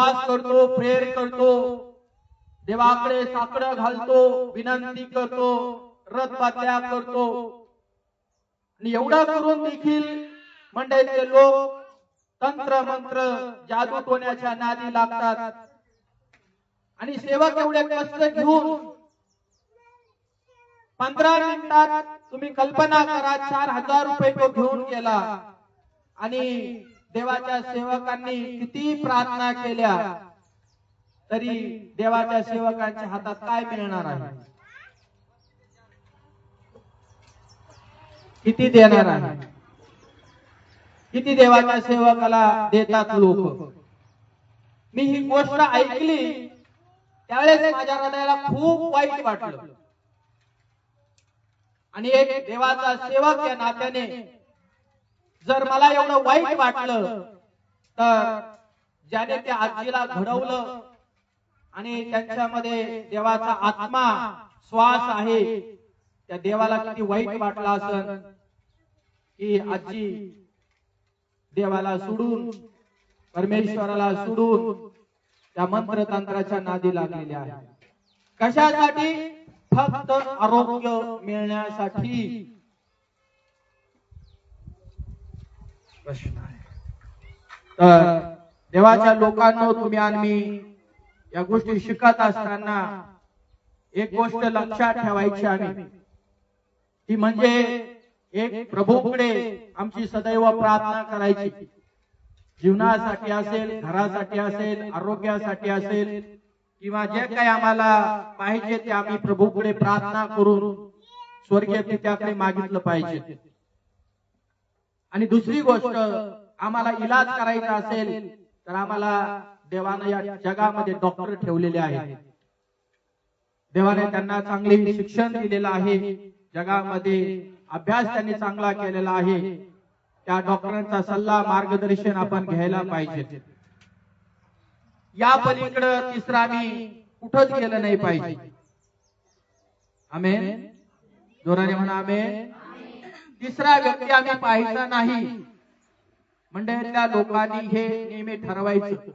उपवास करतो प्रेयर करतो देवाकडे साकडं घालतो विनंती करतो रथपात्या करतो. आणि एवढा करून देखील मंडळीचे लोक तंत्र मंत्र जादू टोण्याच्या नादी लागतात. आणि सेवक एवढे कष्ट घेऊन पंधरा मिनिटात तुम्ही कल्पना करा चार हजार रुपये तो घेऊन गेला. आणि देवाच्या सेवकांनी किती प्रार्थना केल्या तरी देवाच्या सेवकांच्या हातात काय मिळणार आहे? किती देणार आहे? किती देवाच्या सेवकाला देतात लोक? मी ही गोष्ट ऐकली त्यावेळेस माझ्या हृदयाला खूप वाईट वाटलं. आणि एक देवाचा सेवक या नात्याने जर मला एवढं वाईट वाटलं तर ज्याने त्या आजीला घडवलं आणि त्यांच्यामध्ये देवाचा आत्मा श्वास आहे त्या देवाला किती वाईट वाटला असन की आजी देवाला सोडून परमेश्वराला सोडून त्या मंत्रतंत्राच्या नादी लागलेल्या आहे कशासाठी? फक्त आरोग्य मिळण्यासाठी. प्रश्न आहे तर देवाच्या लोकांना तुम्ही आणि मी या गोष्टी शिकत असताना एक गोष्ट लक्षात ठेवायची आहे. ती म्हणजे एक प्रभूकडे आमची सदैव प्रार्थना करायची. जीवनासाठी असेल घरासाठी असेल आरोग्यासाठी असेल किंवा जे काही आम्हाला पाहिजे ते आम्ही प्रभूकडे प्रार्थना करून स्वर्गीय पित्याकडे मागितलं पाहिजे. आणि दुसरी गोष्ट आम्हाला इलाज करायचा असेल तर आम्हाला देवानं या जगामध्ये डॉक्टर ठेवलेले आहेत. देवाने त्यांना चांगले शिक्षण दिलेलं आहे जगामध्ये अभ्यास त्यांनी चांगला केलेला आहे. त्या डॉक्टरांचा सल्ला मार्गदर्शन आपण घ्यायला पाहिजे. या पलीकडं तिसरा आम्ही कुठंच गेलं नाही पाहिजे. आमेन? जोराने म्हणा आमेन. तिसरा व्यक्ती आम्ही पाहायचा नाही. म्हणजे त्या लोकांनी हे नेहमी ठरवायचं.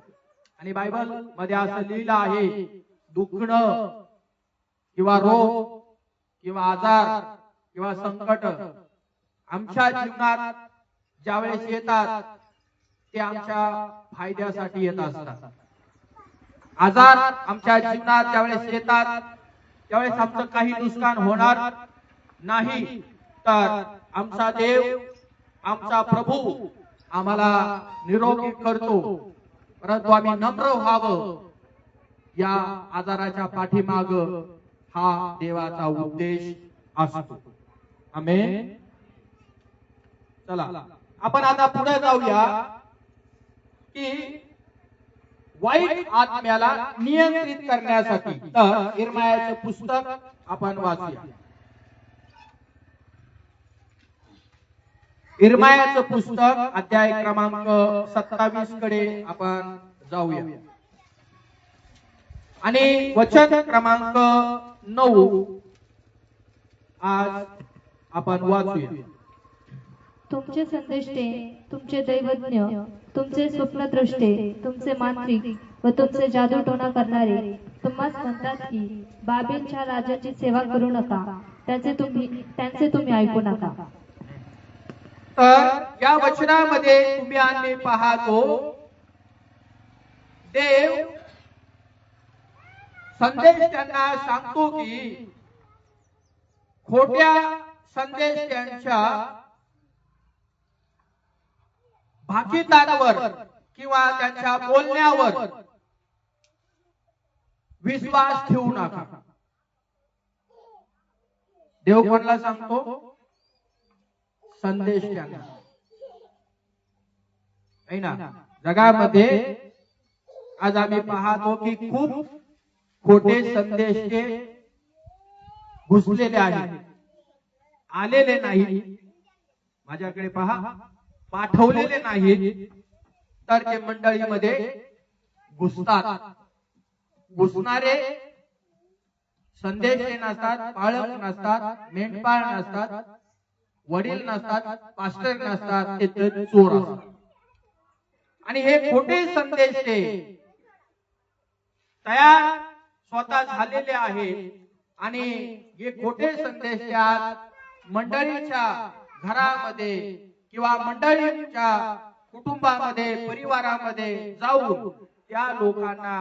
आणि बायबलमध्ये असं लिहिलं आहे दुखणं किंवा रोग किंवा आजार किंवा संकट आमच्या जीवनात ज्यावेळेस येतात ते आमच्या फायद्यासाठी येत असतात. आजार आमच्या जीवनात ज्यावेळेस येतात त्यावेळेस आमचं काही नुकसान होणार नाही. तर आमचा देव आमचा प्रभू आम्हाला निरोगी करतो. परंतु आम्ही नम्र व्हावं. या आजाराच्या पाठीमाग हा देवाचा उद्देश असतो. आम्ही चला आपण आता पुढे जाऊया की वाईट आत्म्याला नियंत्रित करण्यासाठी. तर इरमायाचं पुस्तक आपण वाचूया. निर्मायाचं पुस्तक अध्याय क्रमांक सत्तावीसकडे आपण जाऊया. आणि वचन क्रमांक नऊ आज आपण वाचूया. तुमचे संदेष्टे तुमचे दैवज्ञ तुमचे स्वप्नद्रष्टे तुमचे मांत्रिक व तुमचे जादूटोणा करणारे तुम्हाला म्हणतात की बाबेलच्या राजाची सेवा करू नका. त्यांचे तुम्ही त्यांचे तुम्ही ऐकू नका. तर या वचनामध्ये तुम्ही आम्ही पाहतो देव संदेश त्यांना सांगतो की खोट्या संदेश त्यांच्या भाकितांवर किंवा त्यांच्या बोलण्यावर विश्वास ठेवू नका. देव कोणाला सांगतो? संदेश त्यांना ना? जगामध्ये आज आम्ही पाहतो की खूप खोटे संदेश ते घुसलेले आहेत. आलेले नाही माझ्याकडे पहा पाठवलेले नाही तर ते मंडळीमध्ये घुसतात. घुसणारे संदेश नसतात पाळक नसतात मेंढपाळ नसतात. वडील नसतात पास्टर नसतात ते चोर असतात. आणि हे खोटे संदेश ते तयार स्वतः झालेले आहेत आणि हे खोटे संदेश त्या मंडळीच्या घरामध्ये किंवा मंडळीच्या कुटुंबामध्ये परिवारामध्ये जाऊन त्या लोकांना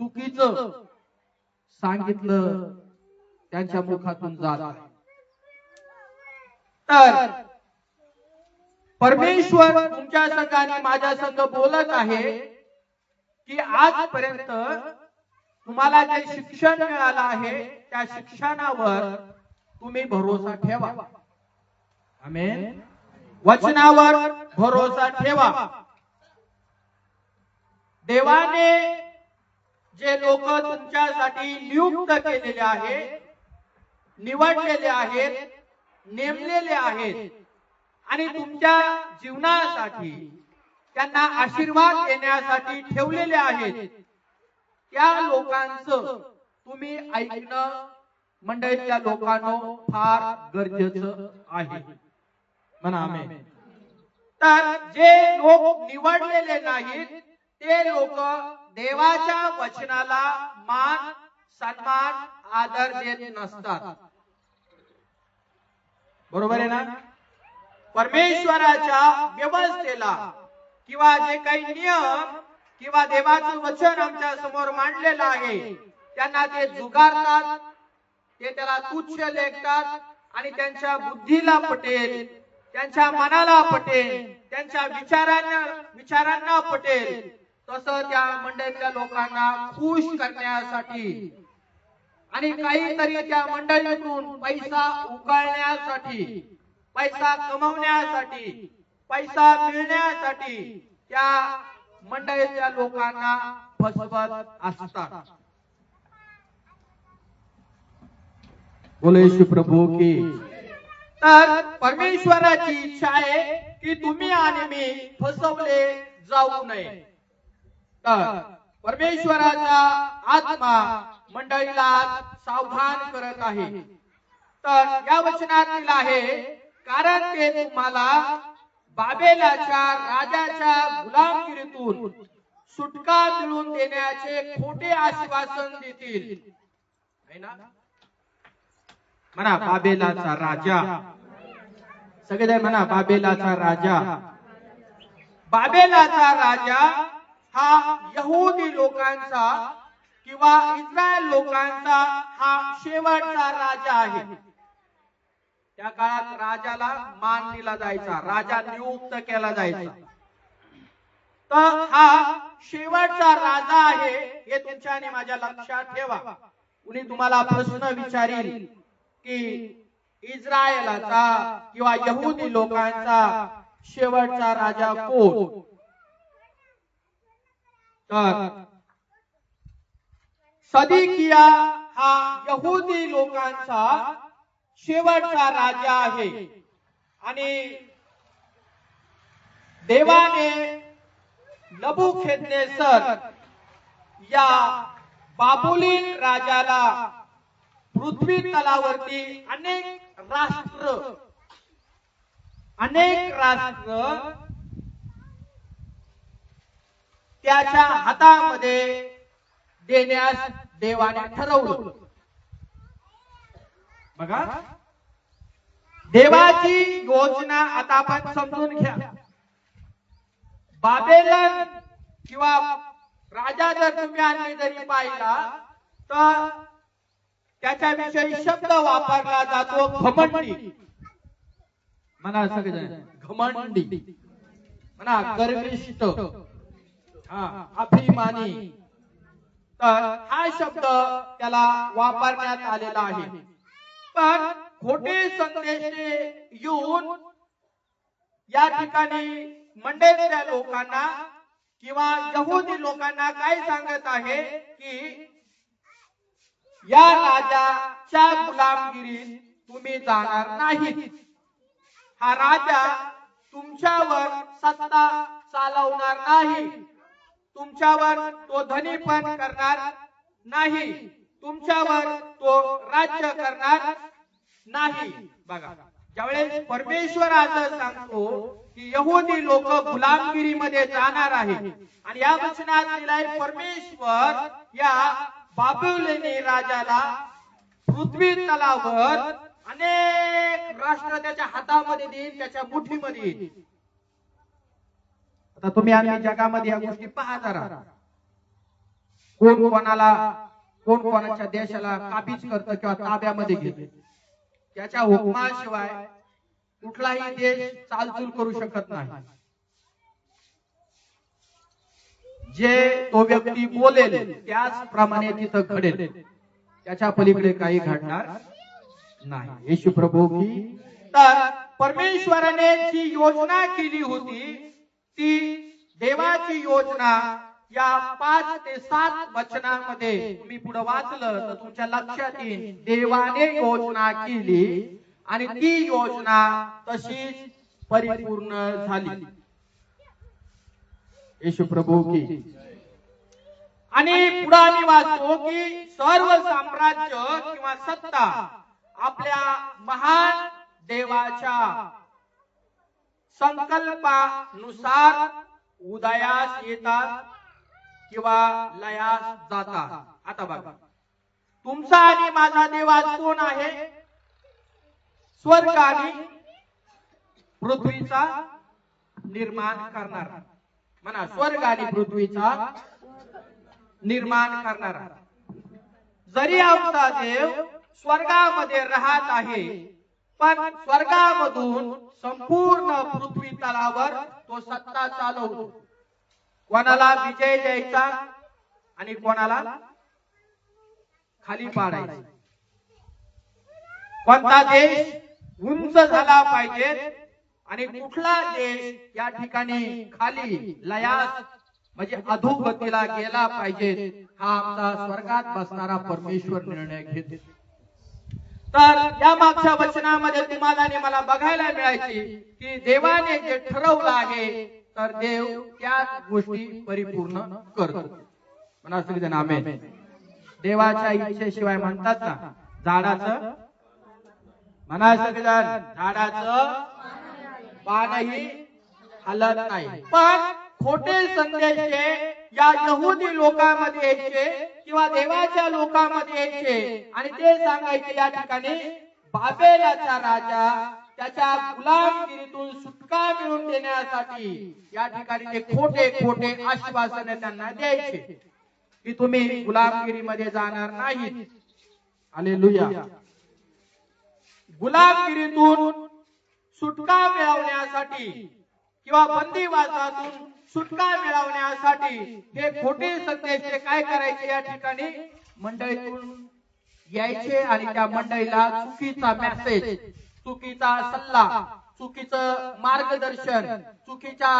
चुकीचं सांगितलं त्यांच्या मुखातून जात आहे. तर परमेश्वर तुमच्या संघ आणि माझ्या संघ बोलत आहे की आजपर्यंत तुम्हाला जे शिक्षण मिळालं आहे त्या शिक्षणावर तुम्ही भरोसा ठेवा. आमेन. वचनावर भरोसा ठेवा. देवाने जे लोक तुमच्यासाठी नियुक्त केलेले आहेत निवडलेले आहेत नेमलेले आहेत. आणि तुमच्या जीवनासाठी त्यांना आशीर्वाद देण्यासाठी ठेवलेले आहेत. त्या लोकांचं तुम्ही ऐकणं मंडळीच्या लोकांनो फार गरजेचं आहे. म्हणा तर जे लोक निवडलेले नाहीत ते लोक देवाच्या वचनाला मान सन्मान आदर देत नसतात. बरोबर आहे ना? परमेश्वराच्या व्यवस्थेला किंवा जे काही नियम किंवा देवाचं वचन आमच्यासमोर मांडलेलं आहे त्यांना ते जुगारतात ते त्याला तुच्छ लेखतात आणि त्यांच्या बुद्धीला पटेल त्यांच्या मनाला पटेल त्यांच्या विचारांना विचारांना पटेल. तसं त्या मंडळीतल्या लोकांना खुश करण्यासाठी आणि काहीतरी त्या मंडळीतून पैसा उकळण्यासाठी पैसा कमवण्यासाठी पैसा मिळण्यासाठी त्या मंडळीच्या लोकांना फसवत असतात. बोले प्रभू की तर परमेश्वराची इच्छा आहे की तुम्ही आणि मी फसवले जाऊ नये. तर परमेश्वराचा आत्मा मंडळीला सावधान करत आहे. तर या वचनातील आहे कारण ते तुम्हाला बाबेलाच्या राजाच्या गुलामगिरीतून सुटका मिळवून देण्याचे खोटे आश्वासन देतील. म्हणा बाबेलाचा राजा. सगळे म्हणा बाबेलाचा राजा. बाबेलाचा राजा हा यहुदी लोकांचा किंवा इस्रायल लोकांचा हा शेवटचा राजा आहे. त्या काळात राजाला मान दिला जायचा राजा नियुक्त केला जायचा. तर हा शेवटचा राजा आहे हे तुमच्या आणि माझ्या लक्षात ठेवा. कुणी तुम्हाला प्रश्न विचारेल की इस्रायलाचा किंवा यहुदी लोकांचा शेवटचा राजा कोण? तर सदिकिया हा यहुदी लोकांचा शेवटचा राजा आहे. आणि देवाने नबुखेदनेसर या बाबुलीन राजाला पृथ्वी तलावरती अनेक राष्ट्र अनेक राष्ट्र त्याच्या हातामध्ये देण्यास देवाने ठरवलं. बघा. देवाची योजना आता आपण समजून घ्या. बाबेलन किंवा राजा जर तुम्ही आणली जरी पाहिला तर त्याच्याविषयी शब्द वापरला जातो घमंडी. म्हणा सगळेजण घमंडी. म्हणा गर्विष्ट. अभिमानी. तर हा शब्द त्याला वापरण्यात आलेला आहे. पण खोटे संदेश येऊन या ठिकाणी मंडळीतल्या लोकांना किंवा यहुदी लोकांना काय सांगत आहे की या राजाच्या गुलामगिरीत तुम्ही जाणार नाही हा राजा तुमच्यावर सत्ता चालवणार नाही. तुमच्यावर तो धनी पण करणार नाही. तुमच्यावर तो राज्य करणार नाही. बघा ज्यावेळेस परमेश्वर असं सांगतो की यहुदी लोक गुलामगिरीमध्ये जाणार आहे आणि या वचनात दिलाय परमेश्वर या बाबुलेनी राजाला पृथ्वी तलावर अनेक राष्ट्र त्याच्या हातामध्ये देईल त्याच्या मुठीमध्ये येईल आता तुम्ही आम्ही जगामध्ये या गोष्टी पहा जरा. कोण कोणाला कोण कोणाच्या देशाला काबीज करतं किंवा ताब्यामध्ये घेत? त्याच्या हुकमाशिवाय कुठलाही देश चालचूल करू शकत नाही. जे तो व्यक्ती बोलेल त्याचप्रमाणे तिथं घडेल. त्याच्या पलीकडे काही घडणार नाही. येशू प्रभू की तर परमेश्वराने जी योजना केली होती ती देवाची योजना या पाच ते सात वचनामध्ये तुम्ही पुढे वाचलं तर तुमच्या लक्षात येईल. देवाने योजना केली आणि ती योजना तशीच परिपूर्ण झाली. येशू प्रभू की. आणि पुढे आम्ही वाचतो की सर्व साम्राज्य किंवा सत्ता आपल्या महान देवाच्या संकल्पानुसार उदयास येतात किंवा लयास जातात. आता बघा. तुमचा आणि माझा देव कोण आहे? स्वर्ग आणि पृथ्वीचा निर्माण करणार. म्हणा स्वर्ग आणि पृथ्वीचा निर्माण करणार. जरी आमचा देव स्वर्गामध्ये राहत आहे पण स्वर्गामधून संपूर्ण पृथ्वी तलावर तो सत्ता चालवतो. कोणाला विजय द्यायचा आणि कोणाला खाली पाडायचा. कोणता देश उंच झाला पाहिजे आणि कुठला देश या ठिकाणी खाली लयास म्हणजे अधोगतीला गेला पाहिजे हा आमचा स्वर्गात बसणारा परमेश्वर निर्णय घेते. तर या मागच्या वचनामध्ये तुम्हाला आणि मला बघायला मिळायची की देवाने जे ठरवलं आहे तर देव त्या गोष्टी परिपूर्ण करतो. म्हणा सगळेजण आम्ही देवाच्या इच्छेशिवाय म्हणतात ना झाडाचं म्हणा सगळेजण झाडाचं पानही हलत नाही. पण खोटे संदेश या यहुदी लोकांमध्ये यायचे किंवा देवाच्या लोकांमध्ये यायचे. आणि ते सांगायचे या ठिकाणी बाबेलाचा राजा त्याच्या गुलामगिरीतून सुटका मिळवून देण्यासाठी या ठिकाणी ते खोटे खोटे आश्वासन त्यांना द्यायचे. की तुम्ही गुलामगिरीमध्ये जाणार नाही आले लुया गुलामगिरीतून सुटका मिळवण्यासाठी किंवा बंदीवासातून सुटका मिळवण्यासाठी हे खोटे संदेश काय करायचे या ठिकाणी? मंडळीतून यायचे आणि त्या मंडळीला चुकीचा मेसेज चुकीचा सल्ला चुकीचं मार्गदर्शन चुकीचा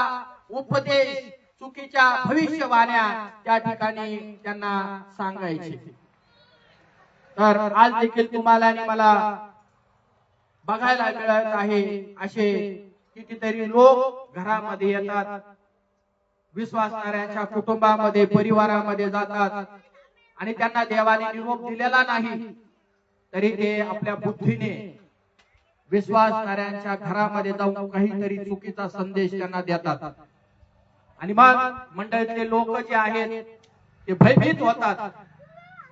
उपदेश चुकीच्या भविष्यवाण्या त्या ठिकाणी त्यांना सांगायचे. तर आज देखील तुम्हाला आणि मला बघायला मिळत आहे असे कितीतरी लोक घरामध्ये येतात. विश्वासणाऱ्यांच्या कुटुंबामध्ये परिवारामध्ये जातात. आणि त्यांना देवाने निरोप दिलेला नाही. तरी ते आपल्या बुद्धीने विश्वासणाऱ्यांच्या घरामध्ये जाऊन काहीतरी चुकीचा संदेश त्यांना देतात. आणि मग मंडळीतले लोक जे आहेत ते भयभीत होतात.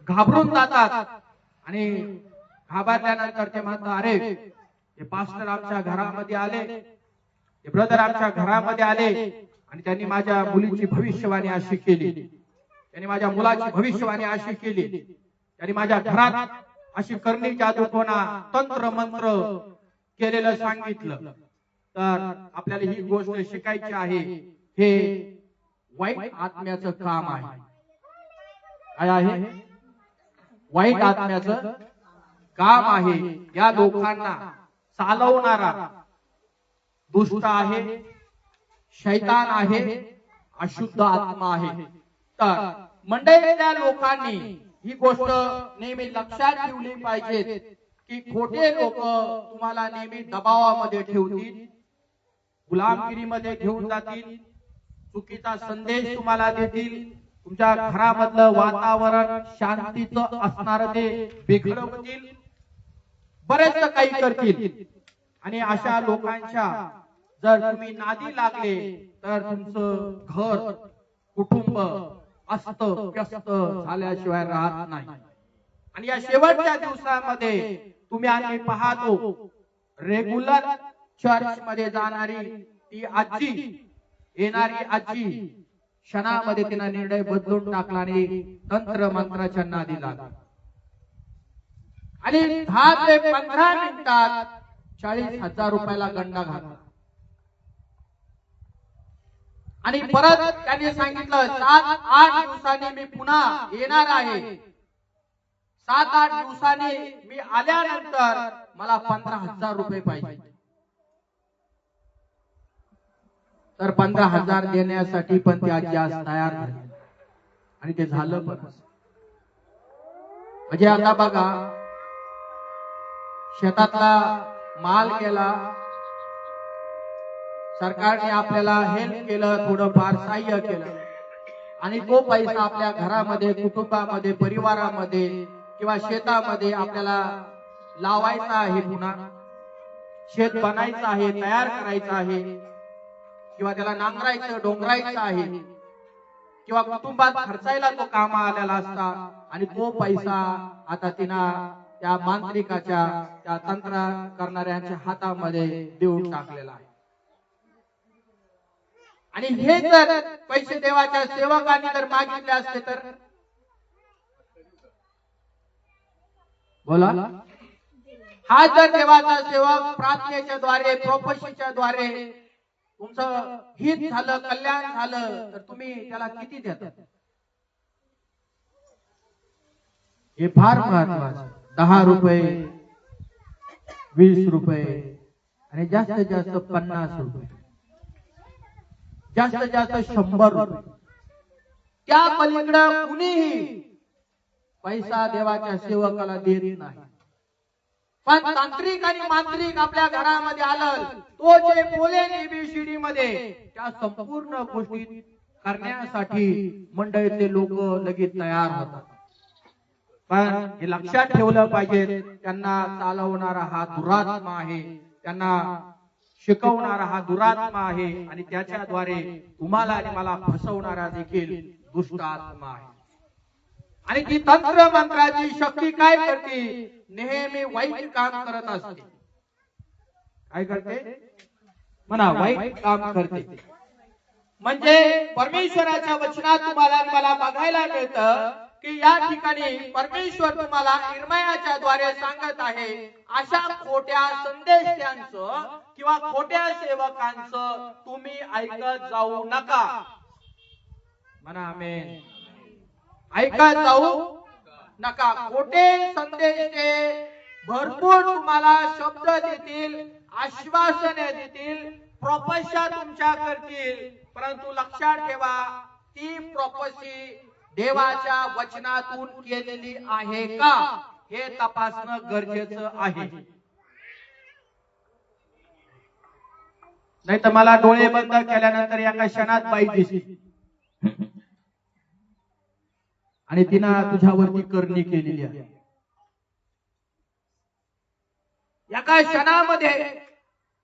घाबरून जातात. आणि घाबरल्यानंतर ते म्हणतात अरे हे पास्टर आमच्या घरामध्ये आले. हे ब्रदर आमच्या घरामध्ये आले आणि त्यांनी माझ्या मुलीची भविष्यवाणी अशी केली. त्यांनी माझ्या मुलाची भविष्यवाणी अशी केली. त्यांनी माझ्या घरात अशी करणी जादूटोना तंत्र मंत्र केलेलं सांगितलं. तर आपल्याला ही गोष्ट शिकायची आहे. हे वाईट आत्म्याचं काम आहे. काय आहे? वाईट आत्म्याचं काम आहे. या लोकांना चालवणारा दुष्ट आहे शैतान आहे अशुद्ध आत्मा आहे. तर मंडळीतल्या लोकांनी ही गोष्ट नेहमी लक्षात ठेवली पाहिजे की खोटे लोक तुम्हाला नेहमी दबावामध्ये ठेवतील गुलामगिरीमध्ये घेऊन जातील चुकीचा संदेश तुम्हाला देतील तुमच्या घरामधलं वातावरण शांतीचं असणार ते बिघडवतील बरेच काही करतील. आणि अशा लोकांच्या जर तुम्ही नादी लागले तर तुमचं घर कुटुंब अस्त व्यस्त झाल्याशिवाय राहत नाही. आणि या शेवटच्या दिवसामध्ये तुम्ही आम्ही पाहतो रेग्युलर चर्च मध्ये जाणारी ती आजी येणारी आजी क्षणामध्ये तिला निर्णय बदलून टाकला आणि तंत्र मंत्राच्या नादी लागला. आणि दहा ते पंधरा मिनिटात चाळीस हजार रुपयाला गंडा घातला. आणि परत त्यांनी सांगितलं सात आठ दिवसांनी मी पुन्हा येणार आहे. सात आठ दिवसांनी मी आल्यानंतर मला पंधरा हजार रुपये पाहिजे. तर पंधरा हजार देण्यासाठी पण ती आजी आज तयार झाली आणि ते झालं पण म्हणजे आता बघा शेतातला माल केला. सरकारने आपल्याला हेल्प केलं थोडंफार सहाय्य केलं. आणि तो पैसा आपल्या घरामध्ये कुटुंबामध्ये परिवारामध्ये किंवा शेतामध्ये आपल्याला लावायचा आहे पुन्हा. शेत बनायचं आहे तयार करायचं आहे. किंवा त्याला नांगरायचं डोंगरायचं आहे. किंवा कुटुंबात खर्चायला तो कामा आलेला असता. आणि तो पैसा आता तिना त्या मांत्रिकाच्या त्या तंत्र करणाऱ्यांच्या हातामध्ये देऊन टाकलेला आहे. आणि हे जर पैसे देवाच्या सेवकांनी जर मागितले असते तर? बोला. हा जर देवाचा सेवक प्रार्थनेच्या द्वारे प्रोफशीच्या द्वारे तुमचं हित झालं कल्याण झालं तर तुम्ही त्याला किती देतात हे फार महत्वाचं दहा रुपये वीस रुपये आणि जास्तीत जास्त पन्नास रुपये. जास्तीत जास्त शंभर रुपये. त्या पलीकडं कुणीही पैसा देवाच्या सेवकाला देत नाही. पण तांत्रिक आणि मांत्रिक आपल्या घरामध्ये आलं तो जे बोलेल एबीसीडी मध्ये त्या संपूर्ण गोष्टी करण्यासाठी मंडळीतले लोक लगेच तयार होतात. पण हे लक्षात ठेवलं पाहिजे त्यांना चालवणारा हा दुरात्मा आहे. त्यांना शिकवणारा हा दुरात्मा आहे आणि त्याच्याद्वारे तुम्हाला आणि मला फसवणारा देखील दुष्ट आत्मा आहे. आणि ती तंत्र मंत्राची शक्ती काय करते? नेहमी वाईट काम करत असते. काय करते? म्हणा वाईट काम करते. म्हणजे परमेश्वराच्या वचनात तुम्हाला मला बघायला मिळतं की या ठिकाणी परमेश्वर तुम्हाला निर्मयाच्या द्वारे सांगत आहे अशा खोट्या संदेशांचं किंवा खोट्या सेवकांचं तुम्ही ऐकत जाऊ नका. म्हणा आमेन. ऐकत जाऊ नका. खोटे संदेश ते भरपूर तुम्हाला शब्द देतील आश्वासने देतील प्रोपशा तुमच्या करतील. परंतु लक्षात ठेवा ती प्रोपसी देवाच्या वचनातून केलेली आहे का? हे तपासणं गरजेचं आहे. नाही तर मला डोळे बंद केल्यानंतर एका क्षणात बाई दिसली. आणि तिनं तुझ्यावरती करणी केलेली आहे. एका क्षणामध्ये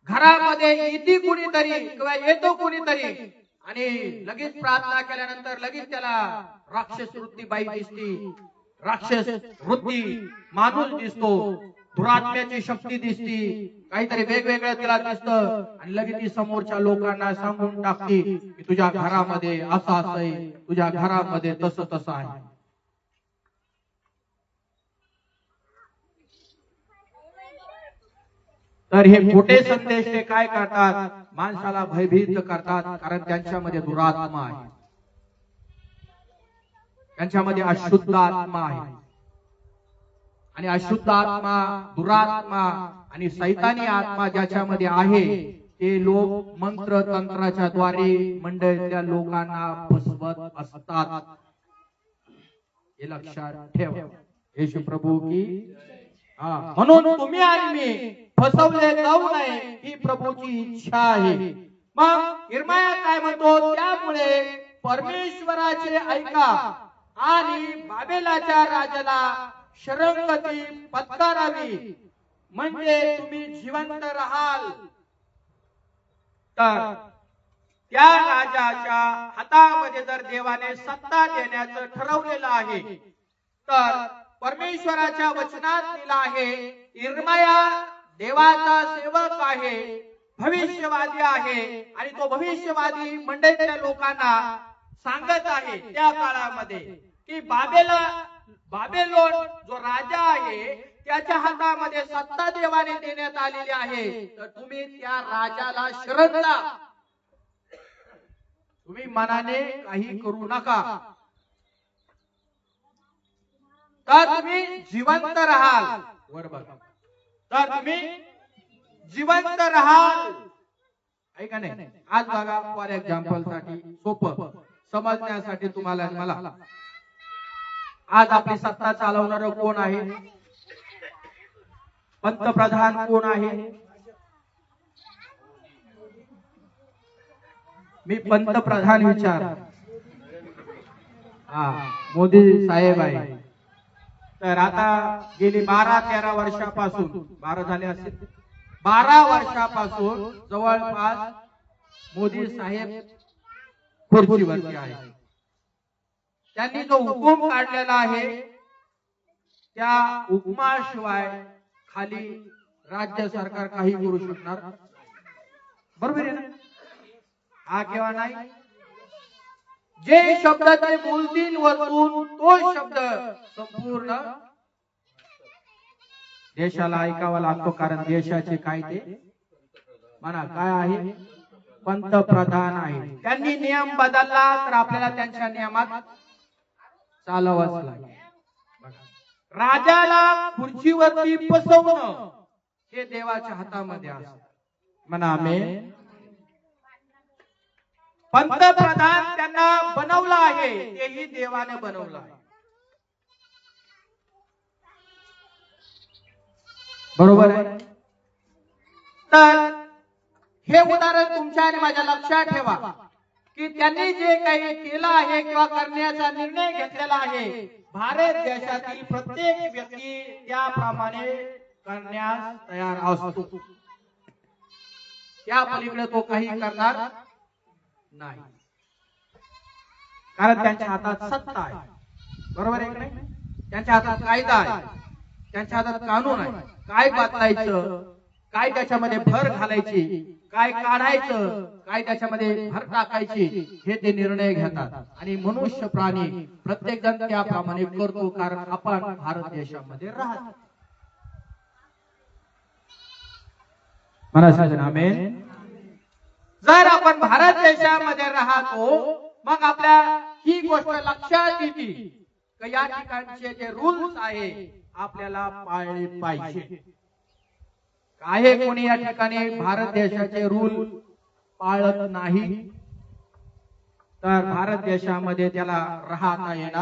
घरामध्ये येते कुणीतरी किंवा येतो कुणीतरी आणि लगेच प्रार्थना केल्यानंतर लगेच त्याला राक्षस वृत्ती बाई दिसती. राक्षस वृत्ती माणूस दिसतो. दुरात्म्याची शक्ती दिसती. काहीतरी वेगवेगळं तिला दिसतं. आणि लगेच ती समोरच्या लोकांना सांगून टाकते की तुझ्या घरामध्ये असं असं आहे. तुझ्या घरामध्ये तसं तसं आहे. तर हे खोटे संदेश ते काय करतात? माणसाला भयभीत करतात कारण त्यांच्यामध्ये दुरात्मा आहे. त्यांच्यामध्ये अशुद्ध आत्मा आहे. आणि अशुद्ध आत्मा दुरात्मा आणि सैतानी आत्मा ज्याच्यामध्ये आहे ते लोक मंत्र तंत्राच्या द्वारे मंडळीतल्या लोकांना फसवत असतात. हे लक्षात ठेव. येशू प्रभू की म्हणून तुम्ही आणि मी फसवले जाऊ नये ही प्रभूची इच्छा आहे. मग इरमाया काय म्हणतो? त्यामुळे परमेश्वराचे ऐका. आणि बाबेलाच्या राजाला शरंगती पत्करावी. म्हणजे तुम्ही जिवंत राहाल. तर त्या राजाच्या हातामध्ये जर देवाने सत्ता देण्याचं ठरवलेलं आहे तर परमेश्वराच्या वचनात दिला आहे. इरमया देवाचा सेवक आहे. भविष्यवादी आहे. आणि तो भविष्यवादी मंडळीच्या लोकांना सांगत आहे त्या काळामध्ये की बाबेला बाबेलोन जो राजा आहे त्याच्या हातामध्ये सत्ता देवाने देण्यात आलेली आहे. तर तुम्ही त्या राजाला शरण तुम्ही मनाने काही करू नका. तर तुम्ही जिवंत राहाल वर बघा. तर तुम्ही जिवंत राहाल ऐका नाही? आज बघा फॉर एक्झाम्पलसाठी सोपं. समजण्यासाठी तुम्हाला मला. आज आपली सत्ता चालवणार कोण आहे? पंतप्रधान कोण आहे? मी पंतप्रधान विचार. हा मोदी साहेब आहे. तर आता गेली बारा तेरा वर्षापासून बारा झाले असेल. बारा वर्षापासून जवळपास मोदी साहेब खुर्चीवरती आहे त्यांनी जो हुकूम काढलेला आहे त्या हुकुमाशिवाय खाली राज्य सरकार काही करू शकणार बरोबर आहे ना? हा किंवा नाही? जे शब्द ते बोलतील वरतून तो शब्द संपूर्ण देशाला ऐकावा लागतो कारण देशाचे कायदे म्हणा काय आहे? पंतप्रधान आहे त्यांनी नियम बदलला तर आपल्याला त्यांच्या नियमात चालवाच लागेल. राजाला खुर्चीवरती बसवणं हे देवाच्या हातामध्ये असत. म्हणा आम्ही पंतप्रधान त्यांना बनवलं आहे तेही देवाने बनवलं आहे. बरोबर आहे? तर हे उदाहरण तुमच्या आणि माझ्या लक्षात ठेवा की त्यांनी जे काही केलं आहे किंवा करण्याचा निर्णय घेतलेला आहे भारत देशातील प्रत्येक व्यक्ती त्याप्रमाणे करण्यास तयार असतो. त्या पलीकडे तो काही करणार नाही. कारण त्यांच्या हातात सत्ता आहे. बरोबर आहे की नाही? त्यांच्या हातात कायदा आहे. त्यांच्या हातात कानून आहे. काय बदलायचं? काय त्याच्यामध्ये भर घालायची? काय काढायचं? काय त्याच्यामध्ये भर टाकायची? हे ते निर्णय घेतात. आणि मनुष्य प्राणी प्रत्येक जण त्याप्रमाणे करतो कारण आपण भारत देशामध्ये राहतो. मला सजन आमेन. जर आपण भारत देशामध्ये राहतो मग आपल्या ही गोष्ट लक्षात येते या ठिकाणचे जे रूल्स आहे आपल्याला पाळले पाहिजे. काय कोणी या ठिकाणी भारत देशाचे रूल पाळत नाही? तर भारत देशामध्ये त्याला राहता येणार